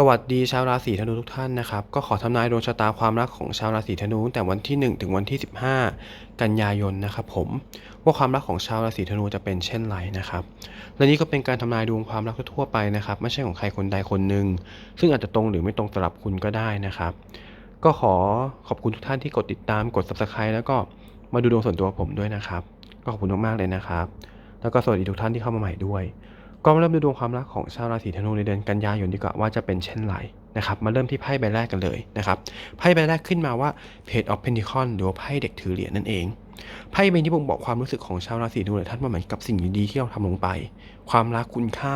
สวัสดีชาวราศีธนูทุกท่านนะครับ ก็ขอทำนายดวงชะตาความรักของชาวราศีธนูตั้งแต่วันที่ 1 ถึงวันที่ 15 กันยายนนะครับผมว่าความรักของชาวราศีธนูจะเป็นเช่นไรนะครับและนี่ก็เป็นการทำนายดวงความรักทั่วไปนะครับ ไม่ใช่ของใครคนใดคนหนึ่งซึ่งอาจจะตรงหรือไม่ตรงสำหรับคุณก็ได้นะครับ ก็ขอขอบคุณทุกท่านที่กดติดตามกด subscribe แล้วก็มาดูดวงส่วนตัวผมด้วยนะครับ ก็ขอบคุณมากๆเลยนะครับ แล้วก็สวัสดีทุกท่านที่เข้ามาใหม่ด้วย ก็มาเริ่มดูดวงความรักของชาวราศีธนูในเดือนกันยายนดีกว่าว่าจะเป็นเช่นไรนะครับ มาเริ่มที่ไพ่ใบแรกกันเลยนะครับ ไพ่ใบแรกขึ้นมาว่า Page of Pentacles หรือว่าไพ่เด็กถือเหรียญนั่นเอง ไพ่ใบนี้บ่งบอกความรู้สึกของชาวราศีธนูหลายท่านว่าเหมือนกับสิ่งดีๆที่เราทำลงไป ความรักคุณค่า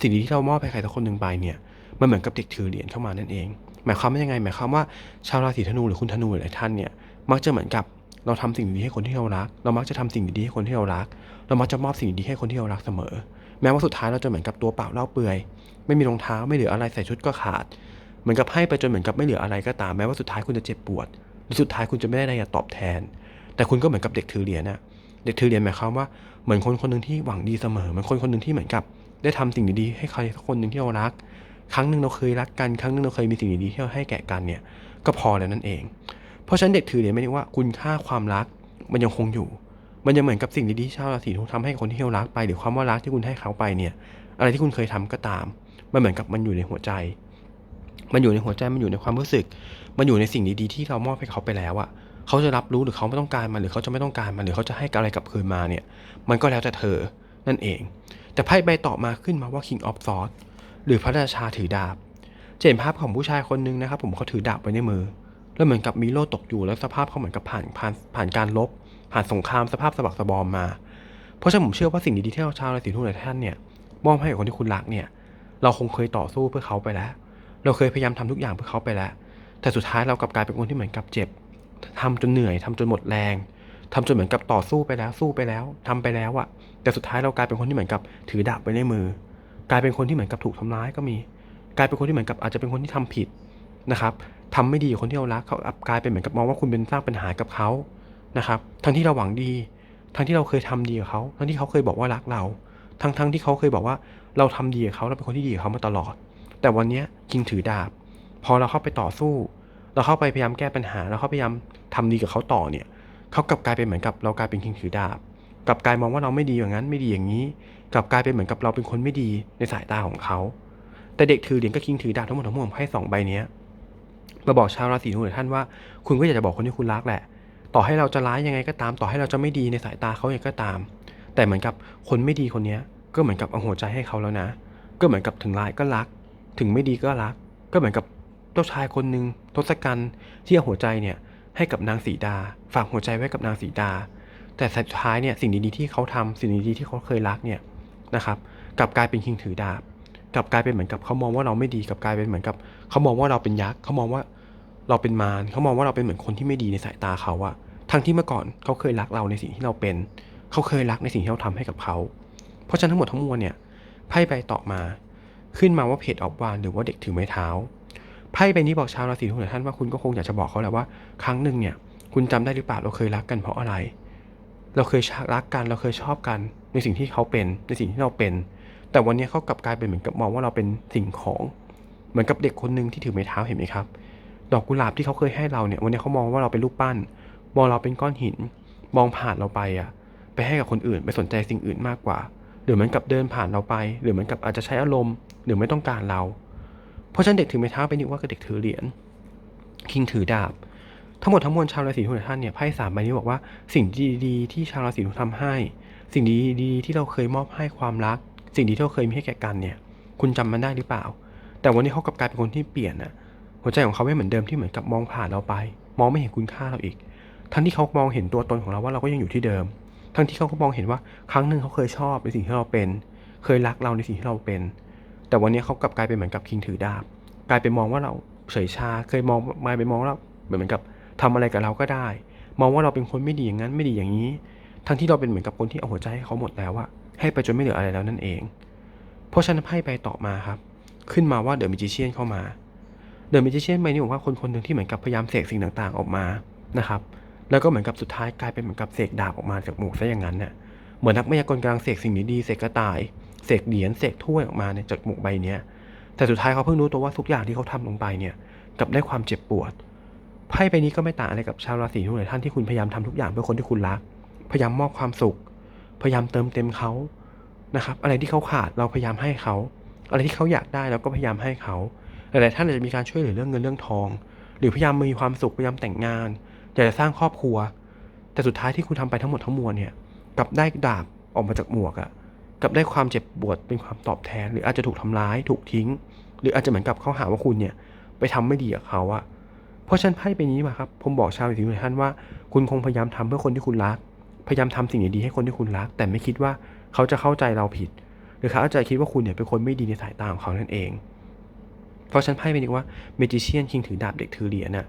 สิ่งดีที่เรามอบให้ใครสักคนหนึ่งไปเนี่ย มันเหมือนกับเด็กถือเหรียญเข้ามานั่นเอง หมายความว่ายังไง หมายความว่าชาวราศีธนูหรือคุณธนูหลายท่านเนี่ย มักจะเหมือนกับเราทำสิ่งดีให้คนที่เรารัก เรามักจะทำสิ่งดีให้คนที่เรารัก เรามักจะมอบสิ่งดีให้คนที่เรารักเสมอ แม้ว่าสุดท้ายเราจะเหมือนกับตัวเปล่าเล่าเปลือย ไม่มีรองเท้าไม่เหลืออะไรใส่ชุดก็ขาด เหมือนกับให้ไปจนเหมือนกับไม่เหลืออะไรก็ตามแม้ว่าสุดท้ายคุณจะเจ็บปวดหรือสุดท้ายคุณจะไม่ได้อะไรตอบแทน แต่คุณก็เหมือนกับเด็กถือเหรียญนะเด็กถือเหรียญหมายความว่าเหมือนคนคนหนึ่งที่หวังดีเสมอเหมือนคนคนหนึ่งที่เหมือนกับ ได้ทำสิ่งดีๆให้ใครสักคนหนึ่งที่เรารัก ครั้งหนึ่งเราเคยรักกันครั้งหนึ่งเราเคยมีสิ่งดีๆที่เราให้แก่กันเนี่ยก็พอแล้วนั่นเอง เพราะฉะนั้นเด็กถือเหรียญไม่ได้ว่าคุณค่าความรักมันยังคงอยู่ มันยังเหมือนกับสิ่งดีๆที่ชาวราศีธนูทำให้คนที่เรารักไป หรือความว่ารักที่คุณให้เขาไปเนี่ย อะไรที่คุณเคยทำก็ตาม มันเหมือนกับมันอยู่ในหัวใจ มันอยู่ในหัวใจมันอยู่ในความรู้สึก มันอยู่ในสิ่งดีๆที่เรามอบให้เขาไปแล้วอะเขาจะรับรู้หรือเขาไม่ต้องการมันหรือเขาจะไม่ต้องการมันหรือเขาจะให้อะไรกลับคืนมาเนี่ย มันก็แล้วแต่เธอนั่นเอง แต่ไพ่ใบต่อมาขึ้นมาว่า King of Swords หรือพระราชาถือดาบจะเห็นภาพของผู้ชายคนหนึงนะครับ ผมเขาถือดาบไว้ในมือ แล้วเหมือนกับมีโล่ตกอยู่แล้วสภาพเขาเหมือนกับผ่านผ่านผ่านการลบ ผ่านสงครามสภาพสะบักสะบอมมา เพราะฉะนั้นผมเชื่อว่าสิ่งดีๆที่เราชาวราศีธนูหลายท่านเนี่ยมอบให้กับคนที่คุณรักเนี่ย เราคงเคยต่อสู้เพื่อเขาไปแล้ว เราเคยพยายามทำทุกอย่างเพื่อเขาไปแล้ว แต่สุดท้ายเรากลับกลายเป็นคนที่เหมือนกับเจ็บทำจนเหนื่อยทำจนหมดแรงทำจนเหมือนกับต่อสู้ไปแล้ว สู้ไปแล้วทำไปแล้วอะแต่สุดท้ายเรากลายเป็นคนที่เหมือนกับถือดาบไว้ในมือ กลายเป็นคนที่เหมือนกับถูกทำร้ายก็มี กลายเป็นคนที่เหมือนกับอาจจะเป็นคนที่ทำผิดนะครับทำไม่ดีกับคนที่เรารักเขากลับกลายเป็นเหมือนกับมองว่าคุณเป็นสร้างปัญหากับเขา นะครับ ทั้งที่เราหวังดี ทั้งที่เราเคยทำดีกับเขา ทั้งที่เขาเคยบอกว่ารักเรา ทั้งทั้งที่เขาเคยบอกว่าเราทำดีกับเขาเราเป็นคนที่ดีกับเขามาตลอด แต่วันนี้คิงถือดาบ พอเราเข้าไปต่อสู้ เราเข้าไปพยายามแก้ปัญหา เราเข้าพยายามทำดีกับเขาต่อเนี่ย เขากลับกลายเป็นเหมือนกับเรากลายเป็นคิงถือดาบ กลับกลายมองว่าเราไม่ดีอย่างนั้นไม่ดีอย่างนี้ กลับกลายเป็นเหมือนกับเราเป็นคนไม่ดีในสายตาของเขา แต่เด็กถือเหรียญกับคิงถือดาบทั้งหมดทั้งมวลไพ่สองใบเนี้ยมาบอกชาวราศีธนูหลายท่านว่า คุณก็อยากจะบอกคนที่คุณรักแหละ ต่อให้เราจะร้ายยังไงก็ตาม ต่อให้เราจะไม่ดีในสายตาเขายังไงก็ตาม แต่เหมือนกับคนไม่ดีคนเนี้ยก็เหมือนกับเอาหัวใจให้เขาแล้วนะ ก็เหมือนกับถึงร้ายก็รัก ถึงไม่ดีก็รัก ก็เหมือนกับเจ้าชายคนหนึ่งทศกัณฐ์ที่เอาหัวใจเนี่ยให้กับนางสีดา ฝากหัวใจไว้กับนางสีดา แต่สุดท้ายเนี่ยสิ่งดีๆที่เขาทำสิ่งดีๆที่เขาเคยรักเนี่ยนะครับกลับกลายเป็นคิงถือดาบกลับกลายเป็นเหมือนกับเขามองว่าเราไม่ดีกลับกลายเป็นเหมือนกับเขามองว่าเราเป็นยักษ์เขามองว่า เราเป็นมารเขามองว่าเราเป็นเหมือนคนที่ไม่ดีในสายตาเขาอะทั้งที่เมื่อก่อนเขาเคยรักเราในสิ่งที่เราเป็น เขาเคยรักในสิ่งที่เราทำให้กับเขา เพราะฉะนั้นทั้งหมดทั้งมวลเนี่ยไพ่ใบต่อมา ขึ้นมาว่าเพจออฟวานหรือว่าเด็กถือไม้เท้าไพ่ใบนี้บอกชาวราศีทุกท่านว่าคุณก็คงอยากจะบอกเขาแหละว่า ครั้งหนึ่งเนี่ย คุณจำได้หรือเปล่าเราเคยรักกันเพราะอะไร เราเคยรักกันเราเคยชอบกัน ในสิ่งที่เขาเป็นในสิ่งที่เราเป็น แต่วันนี้เขากลับกลายเป็นเหมือนกับมองว่าเราเป็นสิ่งของ เหมือนกับเด็กคนหนึ่งที่ถือไม้เท้าเห็นไหมครับ ดอกกุหลาบที่เขาเคยให้เราเนี่ย วันนี้เขามองว่าเราเป็นรูปปั้น มองเราเป็นก้อนหิน มองผ่านเราไปอะไปให้กับคนอื่นไปสนใจสิ่งอื่นมากกว่า หรือเหมือนกับเดินผ่านเราไป หรือเหมือนกับอาจจะใช้อารมณ์หรือไม่ต้องการเรา เพราะฉะนั้นเด็กถือไม้เท้าไปนึกว่ากับเด็กถือเหรียญคิงถือดาบ ทั้งหมดทั้งมวลชาวราศีทุกท่านเนี่ยไพ่สามใบนี้บอกว่าสิ่งดีๆที่ชาวราศีทุกทำให้ สิ่งดีๆที่เราเคยมอบให้ความรัก สิ่งดีที่เราเคยมีให้แก่กันเนี่ย คุณจำมันได้หรือเปล่า แต่วันนี้เขากลับกลายเป็นคนที่เปลี่ยนอะ หัวใจของเขาไม่เหมือนเดิมที่เหมือนกับมองผ่านเราไป มองไม่เห็นคุณค่าเราอีก ทั้งที่เขามองเห็นตัวตนของเราว่าเราก็ยังอยู่ที่เดิม ทั้งที่เขาก็มองเห็นว่าครั้งหนึ่งเขาเคยชอบในสิ่งที่เราเป็น เคยรักเราในสิ่งที่เราเป็น แต่วันนี้เขากลับกลายเป็นเหมือนกับคิงถือดาบ กลายเป็นมองว่าเราเฉยชา เคยมองมาไปมองเราเหมือนกับทำอะไรกับเราก็ได้ มองว่าเราเป็นคนไม่ดีอย่างนั้นไม่ดีอย่างนี้ ทั้งที่เราเป็นเหมือนกับคนที่เอาหัวใจให้เขาหมดแล้วอะให้ไปจนไม่เหลืออะไรแล้วนั่นเอง เพราะฉะนั้นไพ่ไปต่อมาครับ ขึ้นมาว่าเดอะมิจิเชียนเข้ามา เดอะมิจิเชียนใบนี้บอกว่าคนคนหนึ่งที่เหมือนกับพยายามเสกสิ่งต่างๆออกมานะครับแล้วก็เหมือนกับสุดท้ายกลายเป็นเหมือนกับเสกดาบออกมาจากหมวกซะอย่างนั้นน่ะเหมือนนักมายากลกลังเสกสิ่งดีๆเสกกระต่ายเสกเหรียญเสกถ้วยออกมาเนี่ยจากหมวกใบเนี้ยแต่สุดท้ายเขาเพิ่งรู้ตัวว่าทุกอย่างที่เขาทำลงไปเนี่ยกับได้ความเจ็บปวดไพ่ใบนี้ก็ไม่ต่างอะไรกับชาวราศีธนูหลายท่านที่คุณพยายามทำทุกอย่างเพื่อคนที่คุณรัก พยายามมอบความสุข พยายามเติมเต็มเขานะครับ อะไรที่เขาขาดเราพยายามให้เขา อะไรที่เขาอยากได้เราก็พยายามให้เขา หลายๆท่านอาจจะมีการช่วยเหลือเรื่องเงินเรื่องทอง หรือพยายามมีความสุขพยายามแต่งงานอยากจะสร้างครอบครัว แต่สุดท้ายที่คุณทำไปทั้งหมดทั้งมวลเนี่ยกลับได้ดาบออกมาจากหมวกอะกลับได้ความเจ็บปวดเป็นความตอบแทน หรืออาจจะถูกทำร้ายถูกทิ้ง หรืออาจจะเหมือนกับเขาหาว่าคุณเนี่ยไปทำไม่ดีกับเขาอะเพราะฉันไพ่ใบนี้มาครับผมบอกชาวราศีตุลท่านว่าคุณคงพยายามทำเพื่อคนที่คุณรัก พยายามทำสิ่งดีๆให้คนที่คุณรัก แต่ไม่คิดว่าเขาจะเข้าใจเราผิด หรือเขาอาจจะคิดว่าคุณเนี่ยเป็นคนไม่ดีในสายตาของเขานั่นเอง เพราะฉันไพ่เป็นว่าเมจิเชียนคิงถือดาบเด็กถือเหรียญน่ะ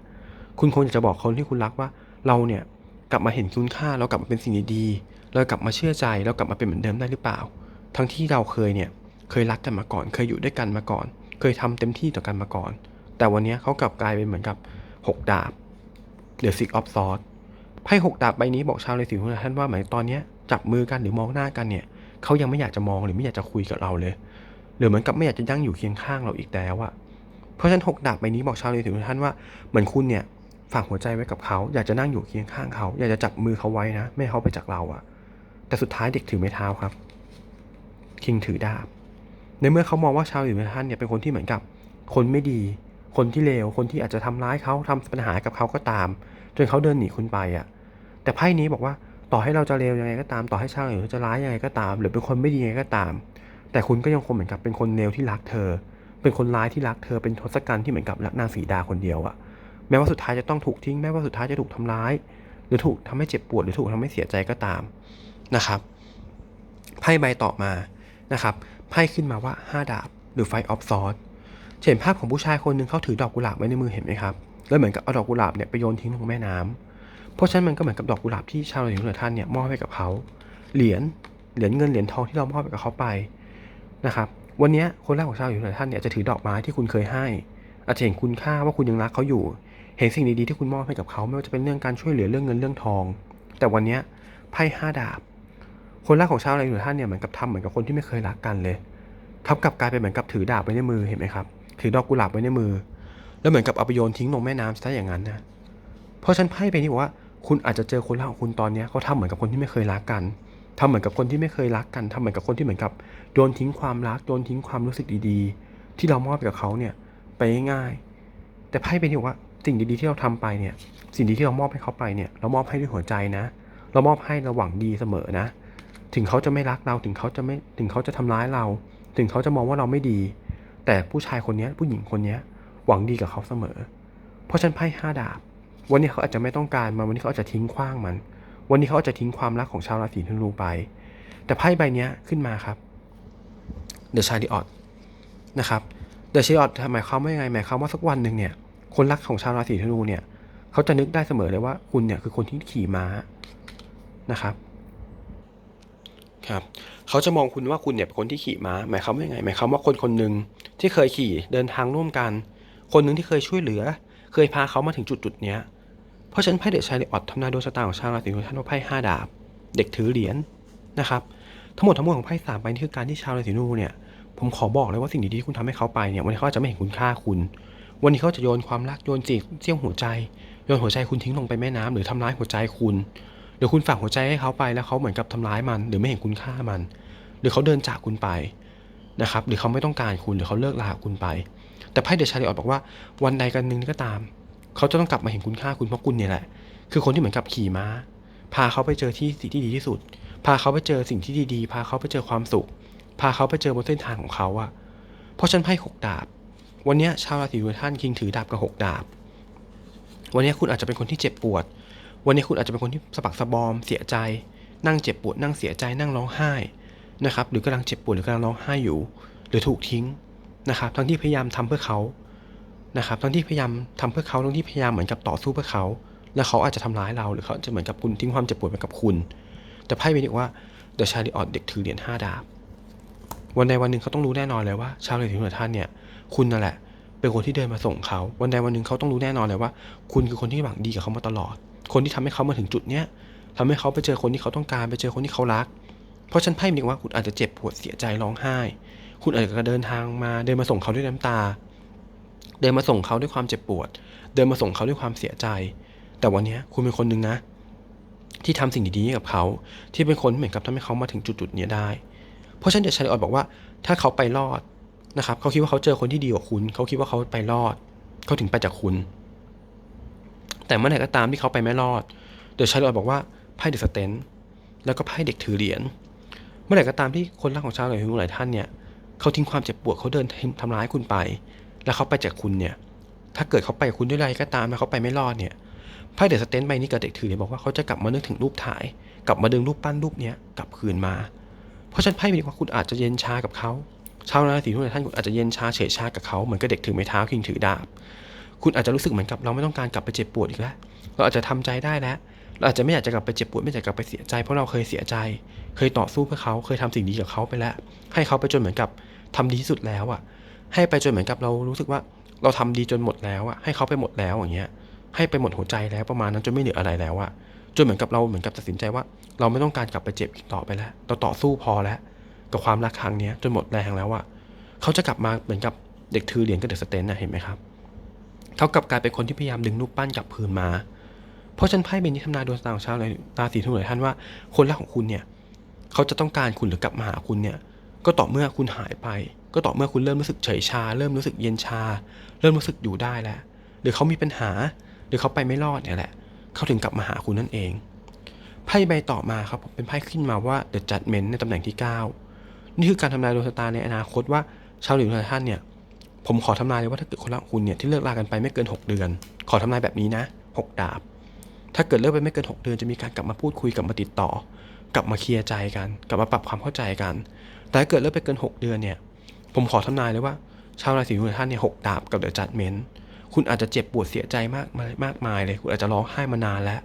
คุณคงจะบอกคนที่คุณรักว่า เราเนี่ยกลับมาเห็นคุณค่าเรากลับมาเป็นสิ่งดีๆเรากลับมาเชื่อใจเรากลับมาเป็นเหมือนเดิมได้หรือเปล่า ทั้งที่เราเคยเนี่ยเคยรักกันมาก่อน เคยอยู่ด้วยกันมาก่อน เคยทำเต็มที่ต่อกันมาก่อน แต่วันนี้เขากลับกลายเป็นเหมือนกับหกดาบหรือ six of swords ไพ่หกดาบใบนี้บอกชาวราศีตุลท่านว่าหมายตอนเนี้ยจับมือกันหรือมองหน้ากันเนี่ยเขายังไม่อยากจะมองหรือไม่อยากจะคุยกับเราเลย หรือเหมือนกับไม่อยากจะยั่งอยู่เคียงข้างเราอีกแล้วอะ เพราะฉะนั้นหกดาบใบนี้บอกชาวราศีตุลท่านว่าเหมือนคุณเนี่ยฝากหัวใจไว้กับเขา อยากจะนั่งอยู่เคียงข้างเขา อยากจะจับมือเขาไว้นะไม่เขาไปจากเราอะแต่สุดท้ายเด็กถือไม้เท้าครับ คิงถือดาบ ในเมื่อเขามองว่าชาวอยู่ในท่านเนี่ยเป็นคนที่เหมือนกับ คนไม่ดี คนที่เลว คนที่อาจจะทำร้ายเขาทำปัญหากับเขาก็ตาม จนเขาเดินหนีคุณไปอะแต่ไพ่นี้บอกว่าต่อให้เราจะเลวยังไงก็ตาม ต่อให้ชาวอยู่จะร้ายยังไงก็ตาม หรือเป็นคนไม่ดียังไงก็ตาม แต่คุณก็ยังคงเหมือนกับเป็นคนเลวที่รักเธอ เป็นคนร้ายที่รักเธอเป็นทศกัณฐ์ที่เหมือนกับรักนางสีดาคนเดียวอะแม้ว่าสุดท้ายจะต้องถูกทิ้งแม้ว่าสุดท้ายจะถูกทำร้าย หรือถูกทำให้เจ็บปวดหรือถูกทำให้เสียใจก็ตามนะครับไพ่ใบต่อมานะครับไพ่ขึ้นมาว่า 5 ดาบหรือ Five of Swords เห็นภาพของผู้ชายคนหนึ่งเขาถือดอกกุหลาบไว้ในมือเห็นไหมครับแล้วเหมือนกับเอาดอกกุหลาบเนี่ยไปโยนทิ้งลงแม่น้ำเพราะฉะนั้นมันก็เหมือนกับดอกกุหลาบที่ชาวราศีตุลท่านเนี่ยมอบให้กับเขาเหรียญเหรียญเงินเหรียญทองที่เรามอบให้กับเขาไปนะครับ วันนี้คนแรกของชาวราศีตุลท่านเนี่ยจะถือดอกไม้ที่คุณเคยให้ อาจจะเห็นคุณค่าว่าคุณยังรักเขาอยู่ เห็นสิ่งดีๆที่คุณมอบให้กับเขาไม่ว่าจะเป็นเรื่องการช่วยเหลือเรื่องเงินเรื่องทอง แต่วันนี้ไพ่ห้าดาบ คนแรกของชาวราศีตุลท่านเนี่ยเหมือนกับทำเหมือนกับคนที่ไม่เคยรักกันเลยทับกลับกลายเป็นเหมือนกับถือดาบไว้ในมือเห็นไหมครับถือดอกกุหลาบไว้ในมือ แล้วเหมือนกับเอาไปโยนทิ้งลงแม่น้ำซะอย่างนั้นนะเพราะฉันไพ่ไปนี่บอกว่า คุณอาจจะเจอคนรักของคุณตอนนี้เขาทำเหมือนกับคนที่ไม่เคยรักกัน ทำเหมือนกับคนที่ไม่เคยรักกันทำเหมือนกับคนที่เหมือนกับโยนทิ้งความรักโยนทิ้งความรู้สึกดีๆ ที่เรามอบกับเขาเนี่ยไปง่าย แต่ไพ่ไปนี่บอกว่าสิ่งดีๆที่เราทำไปเนี่ยสิ่งดีที่เรามอบให้เขาไปเนี่ยเรามอบให้ด้วยหัวใจนะ เรามอบให้เราหวังดีเสมอนะ ถึงเขาจะไม่รักเราถึงเขาจะไม่ถึงเขาจะทำร้ายเรา ถึงเขาจะมองว่าเราไม่ดี แต่ผู้ชายคนนี้ผู้หญิงคนนี้หวังดีกับเขาเสมอ เพราะฉันไพ่ห้าดาบ วันนี้เขาอาจจะไม่ต้องการมันวันนี้เขาอาจจะทิ้งขว้างมัน วันนี้เขาจะทิ้งความรักของชาวราศีธนูไป แต่ไพ่ใบนี้ขึ้นมาครับ The Chariot นะครับ The Chariot หมายความว่ายังไงหมายความว่าสักวันหนึ่งเนี่ย คนรักของชาวราศีธนูเนี่ยเขาจะนึกได้เสมอเลยว่าคุณเนี่ยคือคนที่ขี่ม้านะครับครับเขาจะมองคุณว่าคุณเนี่ยเป็นคนที่ขี่ม้า หมายความว่ายังไง หมายความว่าคนคนหนึ่งที่เคยขี่เดินทางร่วมกัน คนหนึ่งที่เคยช่วยเหลือ เคยพาเขามาถึงจุดจุดๆเนี้ย เพราะฉะนั้นไพ่เด็กชายเลออดทำนายดวงชะตาของชาวราศีธนูท่านว่าไพ่ห้าดาบ เด็กถือเหรียญนะครับ ทั้งหมดทั้งมวลของไพ่สามใบนี่คือการที่ชาวราศีธนูเนี่ย ผมขอบอกเลยว่าสิ่งดีๆที่คุณทำให้เขาไปเนี่ยวันนี้เขาอาจจะไม่เห็นคุณค่าคุณ วันนี้เขาจะโยนความรักโยนจีบเจี้ยวหัวใจ โยนหัวใจคุณทิ้งลงไปแม่น้ำหรือทำร้ายหัวใจคุณหรือคุณฝากหัวใจให้เขาไปแล้วเขาเหมือนกับทำร้ายมัน หรือไม่เห็นคุณค่ามัน หรือเขาเดินจากคุณไปนะครับหรือเขาไม่ต้องการคุณหรือเขาเลิกลาคุณไป แต่ไพ่เดชาริออตบอกว่าวันใดกันหนึ่งก็ตาม เขาจะต้องกลับมาเห็นคุณค่าคุณเพราะคุณเนี่ยแหละ คือคนที่เหมือนกับขี่ม้า พาเขาไปเจอที่สิ่งที่ดีที่สุด พาเขาไปเจอสิ่งที่ดีๆ พาเขาไปเจอความสุข พาเขาไปเจอบนเส้นทางของเขาอะเพราะฉันไพ่หกดาบ วันนี้ชาวราศีตุลท่านคิงถือดาบกับหกดาบ วันนี้คุณอาจจะเป็นคนที่เจ็บปวด วันนี้คุณอาจจะเป็นคนที่สะบักสะบอม เสียใจ นั่งเจ็บปวด นั่งเสียใจนั่งร้องไห้นะครับ หรือกำลังเจ็บปวดหรือกำลังร้องไห้อยู่ หรือถูกทิ้งนะครับ ทั้งที่พยายามทำเพื่อเขา นะครับทั้งที่พยายามทำเพื่อเขาทั้งที่พยายามเหมือนกับต่อสู้เพื่อเขา แล้วเขาอาจจะทำร้ายเราหรือเขาจะเหมือนกับคุณทิ้งความเจ็บปวดไปกับคุณ แต่ไพ่เบอกว่าเดอะชาริออตเด็กถือเหรียญห้าดาบวันใดวันหนึ่งเขาต้องรู้แน่นอนเลยว่า ชาวราศีตุลท่านเนี่ย คุณนั่นแหละ เป็นคนที่เดินมาส่งเขา วันใดวันหนึ่งเขาต้องรู้แน่นอนเลยว่า คุณคือคนที่หวังดีกับเขามาตลอด คนที่ทำให้เขามาถึงจุดเนี้ยทำให้เขาไปเจอคนที่เขาต้องการไปเจอคนที่เขารัก เพราะฉันไพ่บอกว่าคุณอาจจะเจ็บปวดเสียใจร้องไห้ คุณอาจจะเดินทางมาเดินมาส่งเขาด้วยน้ำตา เดินมาส่งเขาด้วยความเจ็บปวด เดินมาส่งเขาด้วยความเสียใจ แต่วันนี้คุณเป็นคนหนึ่งนะ ที่ทำสิ่งดีๆกับเขา ที่เป็นคนเหมือนกับทำให้เขามาถึงจุดๆนี้ได้ เพราะฉะนั้นเดี๋ยวชาลีออดบอกว่า ถ้าเขาไปรอดนะครับ เขาคิดว่าเขาเจอคนที่ดีกว่าคุณ เขาคิดว่าเขาไปรอด เขาถึงไปจากคุณ แต่เมื่อไหร่ก็ตามที่เขาไปไม่รอด เดี๋ยวชาลีออดบอกว่าไพ่เดอะสเตนแล้วก็ไพ่เด็กถือเหรียญ เมื่อไหร่ก็ตามที่คนรักของชาวหลายหลายท่านเนี่ย เขาทิ้งความเจ็บปวดเขาเดินทำร้ายคุณไป แล้วเขาไปจากคุณเนี่ย ถ้าเกิดเขาไปคุณด้วยอะไรก็ตามแล้วเขาไปไม่รอดเนี่ยไพ่เดอะสเตนใบนี้กับเด็กถือเนี่ยบอกว่าเขาจะกลับมานึกถึงรูปถ่าย กลับมาดึงรูปปั้นรูปเนี้ยกลับคืนมา เพราะฉะนั้นไพ่บอกว่าคุณอาจจะเย็นชากับเขาชาวราศีทุกท่านคุณอาจจะเย็นชาเฉยชากับเขาเหมือนกับเด็กถือไม้เท้าคิงถือดาบ คุณอาจจะรู้สึกเหมือนกับเราไม่ต้องการกลับไปเจ็บปวดอีกแล้วเราอาจจะทำใจได้แล้วเราอาจจะไม่อยากจะกลับไปเจ็บปวดไม่อยากจะกลับไปเสียใจเพราะเราเคยเสียใจ เคยต่อสู้เพื่อเขาเคยทำสิ่งดีกับเขาไปแล้ว ให้เขาไปจนเหมือนกับทำดีที่สุดแล้วอะ ให้ไปจนเหมือนกับเรารู้สึกว่าเราทำดีจนหมดแล้วอะให้เขาไปหมดแล้วอย่างเงี้ย ให้ไปหมดหัวใจแล้วประมาณนั้นจนไม่เหลืออะไรแล้วอะจนเหมือนกับเราเหมือนกับตัดสินใจว่า เราไม่ต้องการกลับไปเจ็บอีกต่อไปแล้ว เราต่อสู้พอแล้ว กับความรักครั้งนี้จนหมดแรงแล้วอะเขาจะกลับมาเหมือนกับเด็กถือเหรียญกับเด็กสเตนนะเห็นไหมครับเขากลับกลายเป็นคนที่พยายามดึงรูปปั้นกลับคืนมา เพราะฉันไพ่เป็นนิทำนายดวงตาของชาวราศีธนูหลายท่านว่าคนรักของคุณเนี่ย เขาจะต้องการคุณหรือกลับมาหาคุณเนี่ย ก็ต่อเมื่อคุณหายไป ก็ต่อเมื่อคุณเริ่มรู้สึกเฉยชา เริ่มรู้สึกเย็นชา เริ่มรู้สึกอยู่ได้แล้ว หรือเขามีปัญหา หรือเขาไปไม่รอดเนี่ยแหละ เขาถึงกลับมาหาคุณนั่นเอง ไพ่ใบต่อมาครับผมเป็นไพ่ขึ้นมาว่า The Judgment ในตำแหน่งที่ 9 นี่คือการทำนายดวงชะตาในอนาคตว่าชาวหลายท่านเนี่ย ผมขอทำนายเลยว่าถ้าเกิดคนรักคุณเนี่ยที่เลิกลากันไปไม่เกิน 6 เดือน ขอทำนายแบบนี้นะ 6 ดาบ ถ้าเกิดเลิกไปไม่เกิน 6 เดือนจะมีการกลับมาพูดคุยกลับมาติดต่อ กลับมาเคลียร์ใจกัน กลับมาปรับความเข้าใจกัน แต่ถ้าเกิดเลิกไปเกิน 6 เดือนเนี่ย ผมขอทำนายเลยว่า ชาวราศีทุกท่านเนี่ยหกดาบกับเดือะจัดเมนต์คุณอาจจะเจ็บปวดเสียใจมากมายมากมายเลย คุณอาจจะร้องไห้มานานแล้ว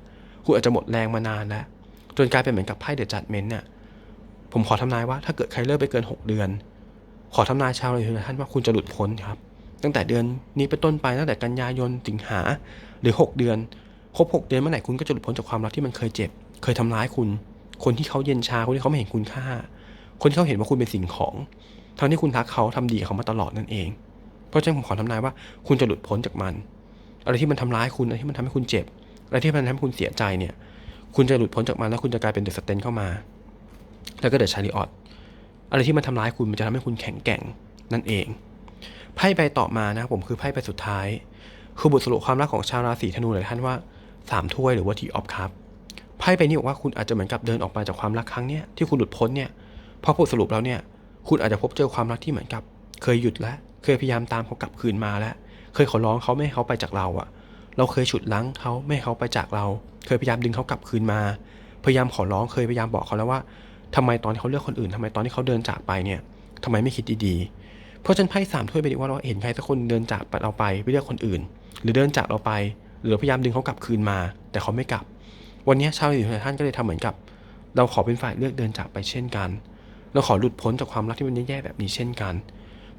คุณอาจจะหมดแรงมานานแล้ว จนกลายเป็นเหมือนกับไพ่เดอะจัดเมนต์เนี่ย ผมขอทำนายว่าถ้าเกิดใครเลิกไปเกิน 6 เดือน ขอทำนายชาวราศีทุกท่านว่าคุณจะหลุดพ้นครับ ตั้งแต่เดือนนี้เป็นต้นไปตั้งแต่กันยายนสิงหาหรือ 6 เดือน ครบ 6 เดือนเมื่อไหร่คุณก็จะหลุดพ้นจากความรักที่มันเคยเจ็บ เคยทำร้ายคุณ คนที่เขาเย็นชาคนที่เขาไม่เห็นคุณค่า คนที่เขาเห็นว่าคุณเป็นสิ่งของ ทั้งที่คุณรักเขาทำดีกับเขามาตลอดนั่นเอง เพราะฉะนั้นผมขอทำนายว่าคุณจะหลุดพ้นจากมัน อะไรที่มันทำร้ายคุณอะไรที่มันทำให้คุณเจ็บ อะไรที่มันทำให้คุณเสียใจเนี่ย คุณจะหลุดพ้นจากมันแล้วคุณจะกลายเป็นเดอะสเตนเข้ามา แล้วก็เดอะชาริออตอะไรที่มันทำร้ายคุณมันจะทำให้คุณแข็งแกร่งนั่นเอง ไพ่ใบต่อมานะครับผมคือไพ่ใบสุดท้าย คือบทสรุปความรักของชาวราศีธนูหลายท่านว่าสามถ้วยหรือว่าทีออฟคัพไพ่ใบนี้บอกว่าคุณอาจจะเหมือนกับเดินออกมาจากความรักครั้งเนี้ยที่คุณหลุดพ้นเนี่ยพอบทสรุปแล้วเนี่ย คุณอาจจะพบเจอความรักที่เหมือนกับ เคยหยุดแล้ว เคยพยายามตามเขากลับคืนมาแล้ว เคยขอร้องเขาไม่ให้เขาไปจากเราอะเราเคยฉุดลั้งเขาไม่ให้เขาไปจากเรา เคยพยายามดึงเขากลับคืนมา พยายามขอร้องเคยพยายามบอกเขาแล้วว่าทำไมตอนที่เขาเลือกคนอื่นทำไมตอนที่เขาเดินจากไปเนี่ยทำไมไม่คิดดีๆ เพราะฉันไพ่สามถ้วยไปดีว่าเราเห็นใครสักคนเดินจากเราไปไปเลือกคนอื่น หรือเดินจากเราไป หรือพยายามดึงเขากลับคืนมา แต่เขาไม่กลับ วันนี้ชาวราศีท่านก็เลยทำเหมือนกับ เราขอเป็นฝ่ายเลือกเดินจากไปเช่นกัน เราขอหลุดพ้นจากความรักที่มันแย่ๆแบบนี้เช่นกัน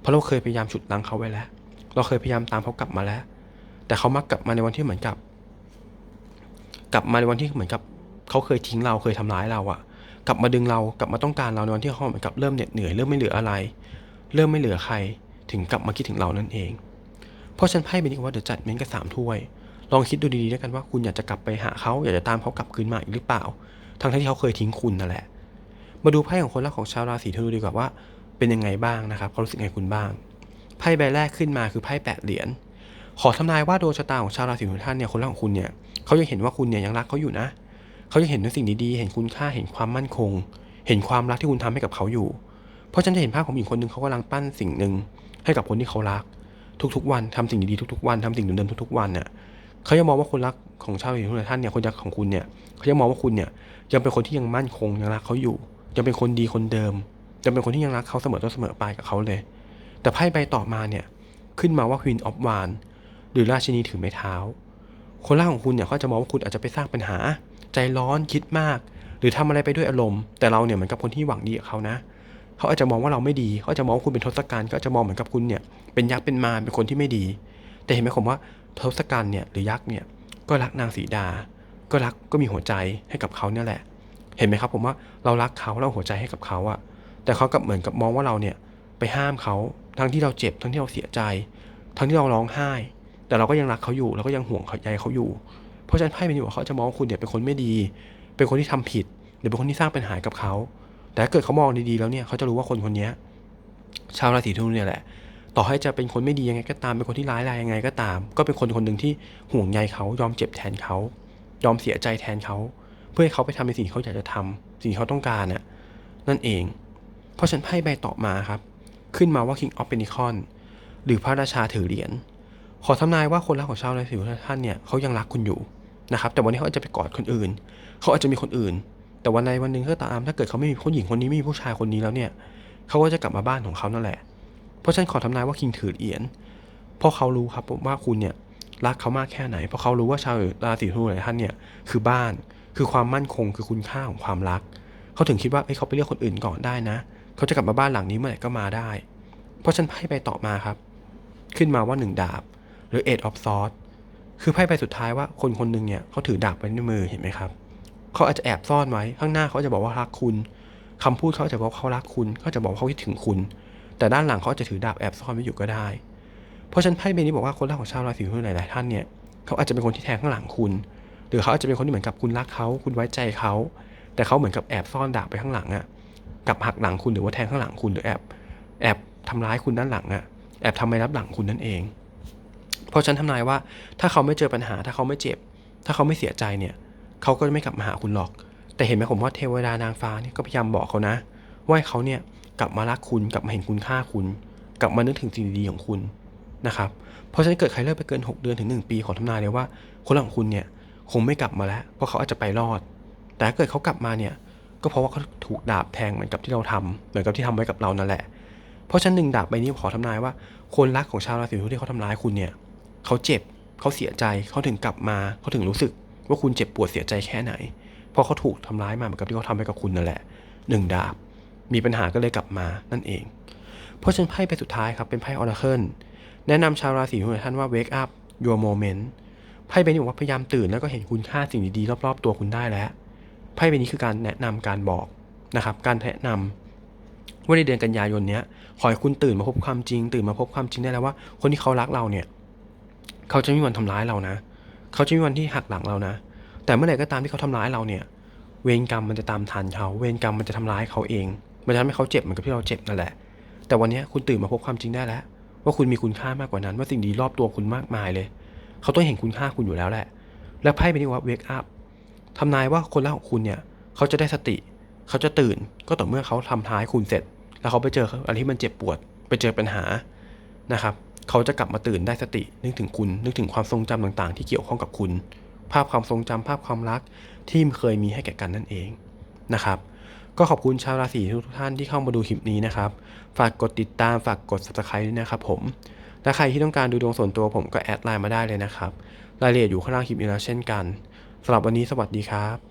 เพราะเราเคยพยายามฉุดลังเขาไว้แล้ว เราเคยพยายามตามเขากลับมาแล้ว แต่เขามักกลับมาในวันที่เหมือนกับ กลับมาในวันที่เหมือนกับเขาเคยทิ้งเราเคยทำร้ายเราอะกลับมาดึงเรากลับมาต้องการเราในวันที่เขาเหมือนกับเริ่มเหน็ดเหนื่อยเริ่มไม่เหลืออะไร เริ่มไม่เหลือใคร ถึงกลับมาคิดถึงเรานั่นเอง เพราะฉันไพ่เป็นนี้ว่าเดี๋ยวจัดเม้นกับสามถ้วย ลองคิดดูดีๆด้วยกันว่าคุณอยากจะกลับไปหาเขาอยากจะตามเขากลับคืนมาอีกหรือเปล่า ทั้งที่เขาเคยทิ้งคุณนั่นแหละ มาดูไพ่ของคนรักของชาวราศีธนูดีกว่าว่า เป็นยังไงบ้างนะครับเขารู้สึกไงคุณบ้าง ไพ่ใบแรกขึ้นมาคือไพ่แปดเหรียญ ขอทำนายว่าดวงชะตาของชาวราศีทุกท่านเนี่ยคนรักของคุณเนี่ยเขายังเห็นว่าคุณเนี่ยยังรักเขาอยู่นะ เขายังเห็นในสิ่งดีๆ เห็นคุณค่า เห็นความมั่นคง เห็นความรักที่คุณทำให้กับเขาอยู่ เพราะฉันจะเห็นภาพของหญิงคนหนึ่งเขากำลังปั้นสิ่งหนึ่งให้กับคนที่เขารัก ทุกๆ วันทำสิ่งดีๆทุกๆ วันทำสิ่งเดิมๆทุกๆ วันเนี่ยเขายังมองว่าคนรักของชาวราศีทุกท่านเนี่ยคนรักของคุณเนี่ยเขายังมองว่าคุณเนี่ยยังเป็นคนที่ยังมั่นคงยังรักเขาอยู่ ยังเป็นคนดีคนเดิมยังเป็นคนที่ยังรักเขาเสมอต้นเสมอปลายกับเขาเลย แต่ไพ่ใบต่อมาเนี่ยขึ้นมาว่า Queen of w a n d หรือราชินีถือไม้เท้า คนรักของคุณเนี่ยเขาจะมองว่าคุณอาจจะไปสร้างปัญหา ใจร้อนคิดมาก หรือทำอะไรไปด้วยอารมณ์ แต่เราเนี่ยเหมือนกับคนที่หวังดีกับเขานะ เขาอาจจะมองว่าเราไม่ดีเขาอาจจะมองว่าคุณเป็นทศกัณฐ์ก็จะมองเหมือนกับคุณเนี่ยเป็นยักษ์เป็นมารเป็นคนที่ไม่ดี แต่เห็นไหมผมว่าทศกัณฐ์เนี่ยหรือยักษ์เนี่ยก็รักนางสีดา ก็รักก็มีหัวใจให้กับเขาเนี่ยแหละ เห็นไหมครับผมว่าเรารักเขาเราหัวใจให้กับเขาอะแต่เขากลับเหมือนกับมองว่าเราเนี่ยไปห้ามเขาทั้งที่เราเจ็บทั้งที่เราเสียใจ ทั้งที่เราร้องไห้ แต่เราก็ยังรักเขาอยู่เราก็ยังห่วงใยเขาอยู่ เพราะฉะนั้นไพ่ใบนี้บอกเขาจะมองคุณเนี่ยเป็นคนไม่ดี เป็นคนที่ทำผิด หรือเป็นคนที่สร้างปัญหากับเขา แต่ถ้าเกิดเขามองดีๆแล้วเนี่ยเขาจะรู้ว่าคนคนนี้ชาวราศีธนูเนี่ยแหละ ต่อให้จะเป็นคนไม่ดียังไงก็ตามเป็นคนที่ร้ายแรงยังไงก็ตาม ก็เป็นคนคนหนึ่งที่ห่วงใยเขายอมเจ็บแทนเขายอมเสียใจแทนเขา พื่อให้เขาไปทำในสิ่งที่เขาอยากจะทำสิ่งที่เขาต้องการน่ะนั่นเอง เพราะฉันไพ่ใบต่อมาครับ ขึ้นมาว่า King of Pentacles หรือพระราชาถือเหรียญขอทำนายว่าคนรักของชาวราศีท่านเนี่ยเขายังรักคุณอยู่นะครับ แต่วันนี้เขาอาจจะไปกอดคนอื่น เขาอาจจะมีคนอื่น แต่วันใดวันหนึ่งก็ตามถ้าเกิดเขาไม่มีผู้หญิงคนนี้ไม่มีผู้ชายคนนี้แล้วเนี่ยเขาก็จะกลับมาบ้านของเขานั่นแหละ เพราะฉันขอทำนายว่าคิงถือเหรียญเพราะเขารู้ครับว่าคุณเนี่ยรักเขามากแค่ไหน เพราะเขารู้ว่าชาวราศีธนูหลายท่านเนี่ยคือบ้าน คือความมั่นคงคือคุณค่าของความรัก เขาถึงคิดว่าเอ้ยเขาไปเลือกคนอื่นก่อนได้นะ เขาจะกลับมาบ้านหลังนี้เมื่อไหร่ก็มาได้ เพราะฉันไพ่ใบต่อมาครับ ขึ้นมาว่าหนึ่งดาบ หรือ Eight of Swords คือไพ่ใบสุดท้ายว่าคนคนหนึ่งเนี่ยเขาถือดาบไว้ในมือเห็นไหมครับ เขาอาจจะแอบซ่อนไว้ข้างหน้าเขาจะบอกว่ารักคุณคำพูดเขาจะบอกว่าเขารักคุณเขาจะบอกเขาคิดถึงคุณ แต่ด้านหลังเขาจะถือดาบแอบซ่อนไว้อยู่ก็ได้ เพราะฉันไพ่ใบนี้บอกว่าคนรักของชาวราศีธนูหลายๆท่านเนี่ยเขาอาจจะเป็นคนที่แทงข้างหลังคุณ หรือเขาอาจจะเป็นคนที่เหมือนกับคุณรักเขาคุณไว้ใจเขา แต่เขาเหมือนกับแอบซ่อนดาบไปข้างหลังอะกับหักหลังคุณหรือว่าแทงข้างหลังคุณหรือแอบแอบทำร้ายคุณด้านหลังอะแอบทำไมรับหลังคุณนั่นเอง เพราะฉันทำนายว่าถ้าเขาไม่เจอปัญหา ถ้าเขาไม่เจ็บ ถ้าเขาไม่เสียใจเนี่ยเขาก็จะไม่กลับมาหาคุณหรอก แต่เห็นไหมผมว่าเทวดานางฟ้าเนี่ยก็พยายามบอกเขานะ ว่าให้เขาเนี่ยกลับมารักคุณกลับมาเห็นคุณค่าคุณ กลับมานึกถึงสิ่งดีๆของคุณนะครับ เพราะฉะนั้นเกิดใครเลิกไปเกิน 6 เดือนถึง 1 ปีขอทำนายเลยว่าคนของคุณเนี่ย คงไม่กลับมาแล้วเพราะเขาอาจจะไปรอด แต่ถ้าเกิดเขากลับมาเนี่ย ก็เพราะว่าเขาถูกดาบแทงเหมือนกับที่เราทำเหมือนกับที่ทำไว้กับเรานั่นแหละ เพราะฉะนั้นหนึ่งดาบใบนี้ขอทำนายว่า คนรักของชาวราศีธนูที่เขาทำร้ายคุณเนี่ยเขาเจ็บเขาเสียใจเขาถึงกลับมาเขาถึงรู้สึกว่าคุณเจ็บปวดเสียใจแค่ไหน เพราะเขาถูกทำร้ายมาเหมือนกับที่เขาทำไปกับคุณนั่นแหละหนึ่งดาบ มีปัญหาก็เลยกลับมานั่นเอง เพราะฉะนันไพ่ไปสุดท้ายครับเป็นไพ่ออราเคิลแนะนำชาวราศีธนูท่านว่า wake up your moment ไพ่ใบนี้บอกว่าพยายามตื่นแล้วก็เห็นคุณค่าสิ่งดีๆรอบๆตัวคุณได้แล้วไพ่ใบนี้คือการแนะนำการบอกนะครับ การแนะนำว่าในเดือนกันยายนเนี้ยขอให้คุณตื่นมาพบความจริง ตื่นมาพบความจริงได้แล้วว่า คนที่เขารักเราเนี่ย เขาจะไม่มีวันทำร้ายเรานะ เขาจะไม่มีวันที่หักหลังเรานะ แต่เมื่อไหร่ก็ตามที่เขาทำร้ายเราเนี่ย เวรกรรมมันจะตามทันเขา เวรกรรมมันจะทำร้ายเขาเอง มันจะทำให้เขาเจ็บเหมือนกับที่เราเจ็บนั่นแหละ แต่วันนี้คุณตื่นมาพบความจริงได้แล้ว ว่าคุณมีคุณค่ามากกว่านั้น ว่าสิ่งดีรอบตัวคุณมากมายเลย เขาต้องเห็นคุณค่าคุณอยู่แล้วแหละ และไพ่ใบนี้ว่า wake up ทำนายว่าคนรักของคุณเนี่ย เขาจะได้สติ เขาจะตื่น ก็ต่อเมื่อเขาทำท้ายคุณเสร็จ แล้วเขาไปเจออะไรที่มันเจ็บปวด ไปเจอปัญหานะครับ เขาจะกลับมาตื่นได้สติ นึกถึงคุณ นึกถึงความทรงจำต่างๆ ที่เกี่ยวข้องกับคุณ ภาพความทรงจำภาพความรักที่เคยมีให้แก่กันนั่นเองนะครับก็ขอบคุณชาวราศีทุกท่านที่เข้ามาดูคลิปนี้นะครับ ฝากกดติดตาม ฝากกด subscribe ด้วยนะครับผม และใครที่ต้องการดูดวงส่วนตัวผมก็แอดไลน์มาได้เลยนะครับ รายละเอียดอยู่ข้างล่างคลิปนี้แล้วเช่นกันสำหรับวันนี้สวัสดีครับ